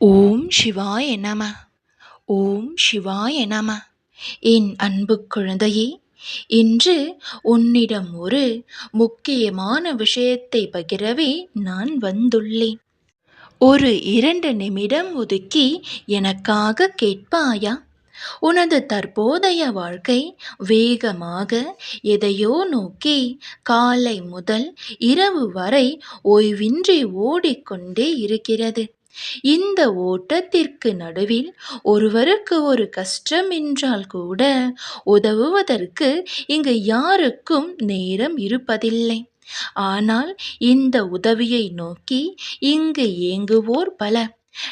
ஓம் சிவாய நம. ஓம் சிவாய நம. என் அன்பு குழந்தையே இன்று உன்னிடம் ஒரு முக்கியமான விஷயத்தை பகிரவே நான் வந்துள்ளேன். ஒரு இரண்டு நிமிடம் ஒதுக்கி எனக்காக கேட்பாயா? உனது தற்போதைய வாழ்க்கை வேகமாக எதையோ நோக்கி காலை முதல் இரவு வரை ஓய்வின்றி ஓடிக்கொண்டே இருக்கிறது. இந்த ஓட்டத்திற்கு நடுவில் ஒருவருக்கு ஒரு கஷ்டம் என்றால் கூட உதவுவதற்கு இங்கு யாருக்கும் நேரம் இருப்பதில்லை. ஆனால் இந்த உதவியை நோக்கி இங்கு ஏங்குவோர் பல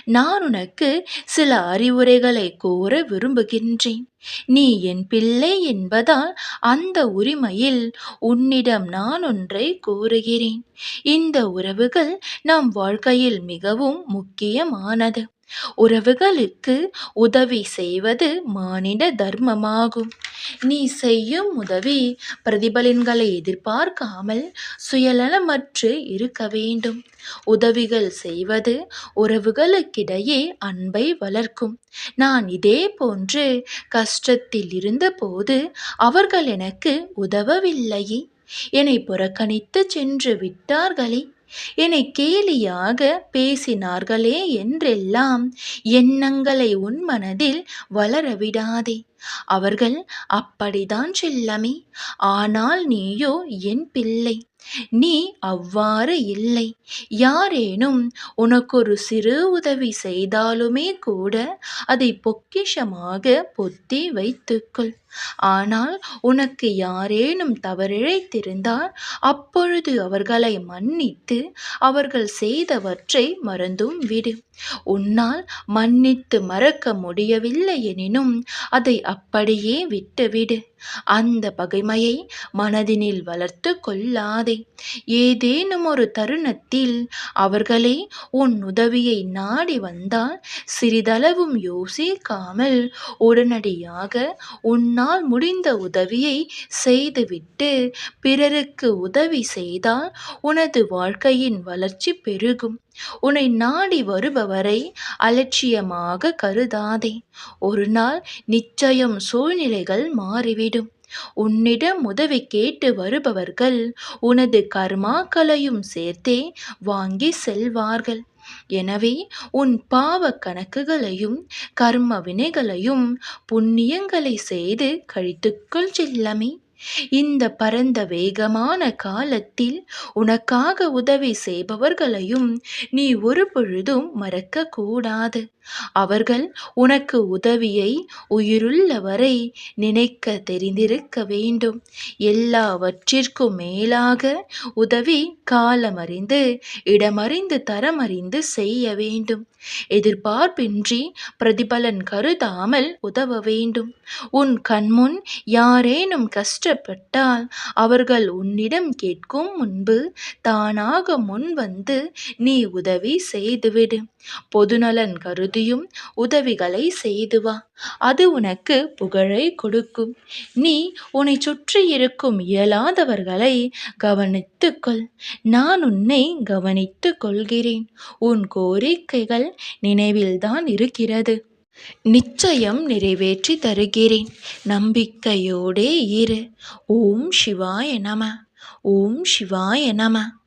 நான் உனக்கு சில அறிவுரைகளை கூற விரும்புகின்றேன். நீ என் பிள்ளை என்பதால் அந்த உரிமையில் உன்னிடம் நான் ஒன்றை கூறுகிறேன். இந்த உறவுகள் நம் வாழ்க்கையில் மிகவும் முக்கியமானது. உறவுகளுக்கு உதவி செய்வது மானிட தர்மமாகும். நீ செய்யும் உதவி பிரதிபலன்களை எதிர்பார்க்காமல் சுயநலமற்று இருக்க வேண்டும். உதவிகள் செய்வது உறவுகளுக்கிடையே அன்பை வளர்க்கும். நான் இதே போன்று கஷ்டத்தில் இருந்தபோது அவர்கள் எனக்கு உதவவில்லையே. என்னை புறக்கணித்து சென்று விட்டார்களே. என்னை கேலியாக பேசினார்களே என்றெல்லாம் எண்ணங்களை உன் மனதில் வளரவிடாதே அவர்கள் அப்படிதான் செல்லமே. ஆனால் நீயோ என் பிள்ளை. நீ அவ்வாறு இல்லை. யாரேனும் உனக்கொரு சிறு உதவி செய்தாலுமே கூட அதை பொக்கிஷமாக பொத்தி வைத்துக்கொள். ஆனால் உனக்கு யாரேனும் தவறிழைத்திருந்தால் அப்பொழுது அவர்களை மன்னித்து அவர்கள் செய்தவற்றை மறந்தும் விடு. உன்னால் மன்னித்து மறக்க முடியவில்லை எனினும் அதை அப்படியே விட்டுவிடு. அந்த பகைமையை மனதினில் வளர்த்து கொள்ளாதே. ஏதேனும் ஒரு தருணத்தில் அவர்களே உன் உதவியை நாடி வந்தால் சிறிதளவும் யோசிக்காமல் உடனடியாக உன்னால் முடிந்த உதவியை செய்துவிட்டு பிறருக்கு உதவி செய்தால் உனது வாழ்க்கையின் வளர்ச்சி பெருகும். உன்னை நாடி வருபவரை அலட்சியமாக கருதாதே. ஒரு நாள் நிச்சயம் சூழ்நிலைகள் மாறிவிடும். உன்னிடம் உதவி கேட்டு வருபவர்கள் உனது கர்மாக்களையும் சேர்த்தே வாங்கி செல்வார்கள். எனவே உன் பாவ கணக்குகளையும் கர்ம வினைகளையும் புண்ணியங்களை செய்து கழித்துக்கொள் செல்லமே. இந்த பரந்த வேகமான காலத்தில் உனக்காக உதவி செய்பவர்களையும் நீ ஒரு பொழுதும் மறக்க கூடாது. அவர்கள் உனக்கு உதவியை உயிருள்ள வரை நினைக்க தெரிந்திருக்க வேண்டும். எல்லாவற்றிற்கும் மேலாக உதவி காலமறிந்து இடமறிந்து தரமறிந்து செய்ய வேண்டும். எதிர்பார்ப்பின்றி பிரதிபலன் கருதாமல் உதவ வேண்டும். உன் கண்முன் யாரேனும் கஷ்டப்பட்டால் அவர்கள் உன்னிடம் கேட்கும் முன்பு தானாக முன் வந்து நீ உதவி செய்துவிடு. பொதுநலன் கருதியும் உதவிகளை செய்து வா. அது உனக்கு புகழை கொடுக்கும். நீ உன்னை சுற்றி இருக்கும் இயலாதவர்களை கவனித்துக்கொள் நான் உன்னை கவனித்துக் கொள்கிறேன். உன் கோரிக்கைகள் நினைவில்தான் இருக்கிறது. நிச்சயம் நிறைவேற்றி தருகிறேன். நம்பிக்கையோடே இரு. ஓம் சிவாய நம. ஓம் சிவாய நம.